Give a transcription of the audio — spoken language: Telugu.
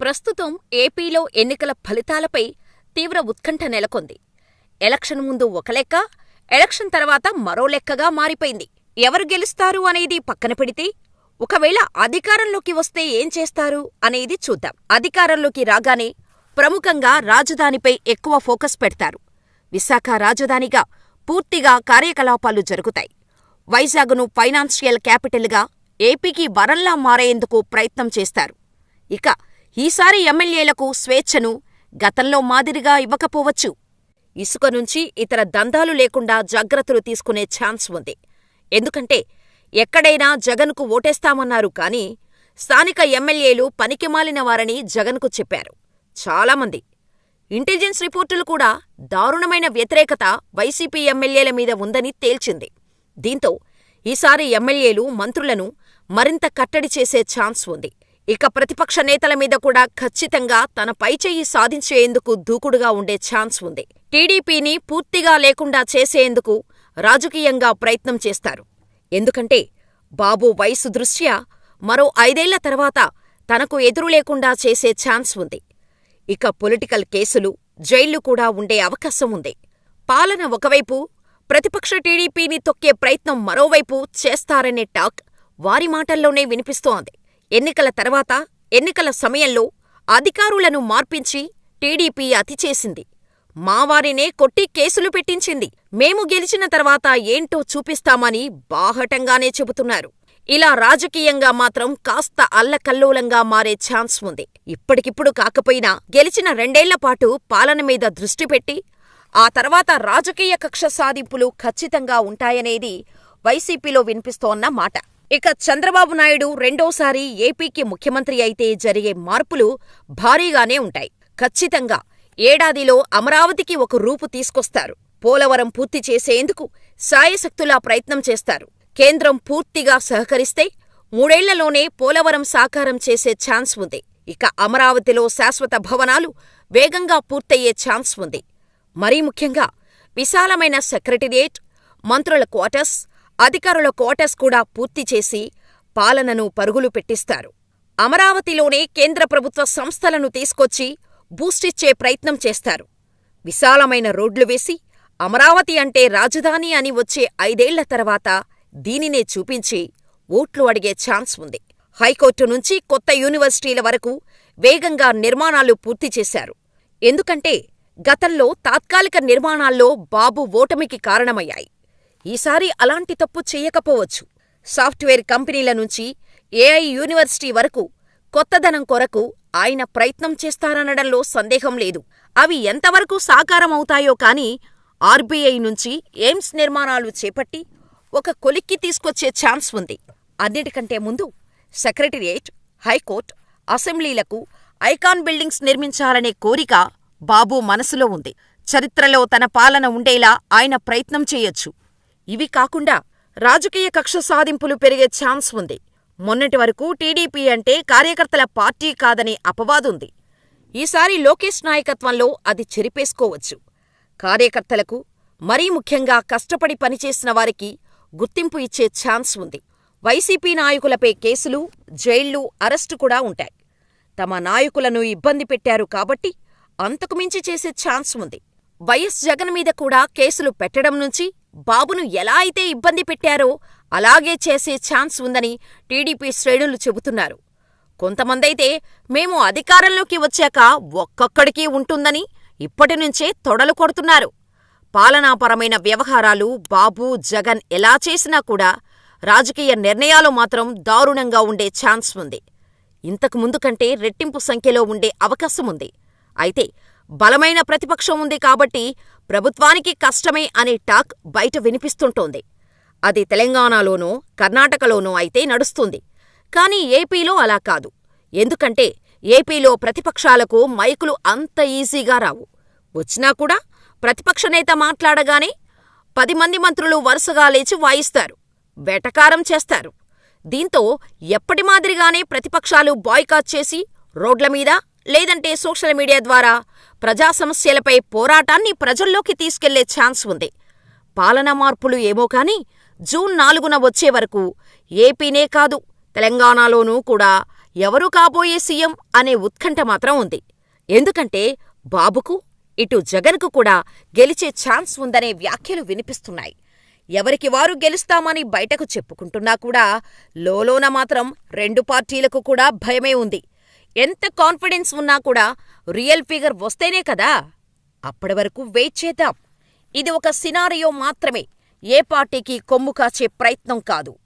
ప్రస్తుతం ఏపీలో ఎన్నికల ఫలితాలపై తీవ్ర ఉత్కంఠ నెలకొంది. ఎలక్షన్ ముందు ఒక లెక్క, ఎలక్షన్ తర్వాత మరో లెక్కగా మారిపోయింది. ఎవరు గెలుస్తారు అనేది పక్కన పెడితే, ఒకవేళ అధికారంలోకి వస్తే ఏం చేస్తారు అనేది చూద్దాం. అధికారంలోకి రాగానే ప్రముఖంగా రాజధానిపై ఎక్కువ ఫోకస్ పెడతారు. విశాఖ రాజధానిగా పూర్తిగా కార్యకలాపాలు జరుగుతాయి. వైజాగ్ను ఫైనాన్షియల్ క్యాపిటల్గా ఏపీకి వరంలా మారేందుకు ప్రయత్నం చేస్తారు. ఇక ఈసారి ఎమ్మెల్యేలకు స్వేచ్ఛను గతంలో మాదిరిగా ఇవ్వకపోవచ్చు. ఇసుక నుంచి ఇతర దందాలు లేకుండా జాగ్రత్తలు తీసుకునే ఛాన్స్ ఉంది. ఎందుకంటే ఎక్కడైనా జగన్కు ఓటేస్తామన్నారు కానీ, స్థానిక ఎమ్మెల్యేలు పనికిమాలిన వారని జగన్కు చెప్పారు చాలామంది. ఇంటెలిజెన్స్ రిపోర్టులు కూడా దారుణమైన వ్యతిరేకత వైసీపీ ఎమ్మెల్యేల మీద ఉందని తేల్చింది. దీంతో ఈసారి ఎమ్మెల్యేలు, మంత్రులను మరింత కట్టడి చేసే ఛాన్స్ ఉంది. ఇక ప్రతిపక్ష నేతల మీద కూడా ఖచ్చితంగా తన పైచేయి సాధించేందుకు దూకుడుగా ఉండే ఛాన్స్ ఉంది. టీడీపీని పూర్తిగా లేకుండా చేసేందుకు రాజకీయంగా ప్రయత్నం చేస్తారు. ఎందుకంటే బాబు వయసు దృష్ట్యా మరో ఐదేళ్ళ తర్వాత తనకు ఎదురులేకుండా చేసే ఛాన్స్ ఉంది. ఇక పొలిటికల్ కేసులు, జైళ్ళు కూడా ఉండే అవకాశం ఉంది. పాలన ఒకవైపు, ప్రతిపక్ష టీడీపీని తొక్కే ప్రయత్నం మరోవైపు చేస్తారనే టాక్ వారి మాటల్లోనే వినిపిస్తోంది. ఎన్నికల తర్వాత, ఎన్నికల సమయంలో అధికారులను మార్పించి టీడీపీ అతి చేసింది. మావారినే కొట్టి కేసులు పెట్టించింది. మేము గెలిచిన తర్వాత ఏంటో చూపిస్తామని బాహటంగానే చెబుతున్నారు. ఇలా రాజకీయంగా మాత్రం కాస్త అల్లకల్లోలంగా మారే ఛాన్స్ ఉంది. ఇప్పటికిప్పుడు కాకపోయినా గెలిచిన రెండేళ్ళపాటు పాలన మీద దృష్టి పెట్టి, ఆ తర్వాత రాజకీయ కక్ష సాధింపులు ఖచ్చితంగా ఉంటాయనేది వైసీపీలో వినిపిస్తోన్న మాట. ఇక చంద్రబాబు నాయుడు రెండోసారి ఏపీకి ముఖ్యమంత్రి అయితే జరిగే మార్పులు భారీగానే ఉంటాయి. ఖచ్చితంగా ఏడాదిలో అమరావతికి ఒక రూపు తీసుకొస్తారు. పోలవరం పూర్తి చేసేందుకు సాయశక్తులా ప్రయత్నం చేస్తారు. కేంద్రం పూర్తిగా సహకరిస్తే మూడేళ్ళలోనే పోలవరం సాకారం చేసే ఛాన్స్ ఉంది. ఇక అమరావతిలో శాశ్వత భవనాలు వేగంగా పూర్తయ్యే ఛాన్స్ ఉంది. మరీ ముఖ్యంగా విశాలమైన సెక్రటేరియట్, మంత్రుల క్వార్టర్స్, అధికారుల క్వార్టర్స్ కూడా పూర్తి చేసి పాలనను పరుగులు పెట్టిస్తారు. అమరావతిలోనే కేంద్ర ప్రభుత్వ సంస్థలను తీసుకొచ్చి బూస్టిచ్చే ప్రయత్నం చేస్తారు. విశాలమైన రోడ్లు వేసి అమరావతి అంటే రాజధాని అని వచ్చే ఐదేళ్ళ తర్వాత దీనినే చూపించి ఓట్లు అడిగే ఛాన్స్ ఉంది. హైకోర్టు నుంచి కొత్త యూనివర్సిటీల వరకు వేగంగా నిర్మాణాలు పూర్తి చేశారు. ఎందుకంటే గతంలో తాత్కాలిక నిర్మాణాల్లో బాబు ఓటమికి కారణమయ్యాయి. ఈసారి అలాంటి తప్పు చెయ్యకపోవచ్చు. సాఫ్ట్వేర్ కంపెనీల నుంచి ఏఐ యూనివర్సిటీ వరకు కొత్తదనం కొరకు ఆయన ప్రయత్నం చేస్తారనడంలో సందేహం లేదు. అవి ఎంతవరకు సాకారమవుతాయో కానీ ఆర్బీఐ నుంచి ఎయిమ్స్ నిర్మాణాలు చేపట్టి ఒక కొలిక్కి తీసుకొచ్చే ఛాన్స్ ఉంది. అన్నిటికంటే ముందు సెక్రటేరియట్, హైకోర్టు, అసెంబ్లీలకు ఐకాన్ బిల్డింగ్స్ నిర్మించాలనే కోరిక బాబు మనసులో ఉంది. చరిత్రలో తన పాలన ఉండేలా ఆయన ప్రయత్నం చేయొచ్చు. ఇవి కాకుండా రాజకీయ కక్ష సాధింపులు పెరిగే ఛాన్స్ ఉంది. మొన్నటి వరకు టీడీపీ అంటే కార్యకర్తల పార్టీ కాదనే అపవాదుంది. ఈసారి లోకేష్ నాయకత్వంలో అది చెరిపేసుకోవచ్చు. కార్యకర్తలకు, మరీ ముఖ్యంగా కష్టపడి పనిచేసిన వారికి గుర్తింపు ఇచ్చే ఛాన్స్ ఉంది. వైసీపీ నాయకులపై కేసులు, జైళ్ళు, అరెస్టు కూడా ఉంటాయి. తమ నాయకులను ఇబ్బంది పెట్టారు కాబట్టి అంతకుమించి చేసే ఛాన్స్ ఉంది. వైఎస్ జగన్ మీద కూడా కేసులు పెట్టడం నుంచి బాబును ఎలా అయితే ఇబ్బంది పెట్టారో అలాగే చేసే ఛాన్స్ ఉందని టీడీపీ శ్రేణులు చెబుతున్నారు. కొంతమందైతే మేము అధికారంలోకి వచ్చాక ఒక్కొక్కడికి ఉంటుందని ఇప్పటినుంచే తొడలు కొడుతున్నారు. పాలనాపరమైన వ్యవహారాలు బాబు, జగన్ ఎలా చేసినా కూడా రాజకీయ నిర్ణయాలు మాత్రం దారుణంగా ఉండే ఛాన్స్ ఉంది. ఇంతకు ముందు కంటే రెట్టింపు సంఖ్యలో ఉండే అవకాశముంది. అయితే బలమైన ప్రతిపక్షం ఉంది కాబట్టి ప్రభుత్వానికి కష్టమే అనే టాక్ బయట వినిపిస్తుంటోంది. అది తెలంగాణలోనో, కర్ణాటకలోనో అయితే నడుస్తుంది. కానీ ఏపీలో అలా కాదు. ఎందుకంటే ఏపీలో ప్రతిపక్షాలకు మైకులు అంత ఈజీగా రావు. వచ్చినా కూడా ప్రతిపక్ష నేత మాట్లాడగానే పది మంది మంత్రులు వరుసగా లేచి వాయిస్తారు. వెటకారం చేస్తారు. దీంతో ఎప్పటి మాదిరిగానే ప్రతిపక్షాలు బాయ్కాట్ చేసి రోడ్లమీద లేదంటే సోషల్ మీడియా ద్వారా ప్రజా సమస్యలపై పోరాటాన్ని ప్రజల్లోకి తీసుకెళ్ళే ఛాన్స్ ఉంది. పాలనా మార్పులు ఏమో కానీ జూన్ నాలుగున వచ్చే వరకు ఏపీనే కాదు తెలంగాణలోనూ కూడా ఎవరు కాబోయే సీఎం అనే ఉత్కంఠ మాత్రం ఉంది. ఎందుకంటే బాబుకు, ఇటు జగన్కు కూడా గెలిచే ఛాన్స్ ఉందనే వ్యాఖ్యలు వినిపిస్తున్నాయి. ఎవరికి వారు గెలుస్తామని బయటకు చెప్పుకుంటున్నా కూడా లోలోన మాత్రం రెండు పార్టీలకు కూడా భయమే ఉంది. ఎంత కాన్ఫిడెన్స్ ఉన్నా కూడా రియల్ ఫిగర్ వస్తేనే కదా! అప్పటి వరకు వెయిట్ చేద్దాం. ఇది ఒక సినారియో మాత్రమే, ఏ పార్టీకి కొమ్ము కాచే ప్రయత్నం కాదు.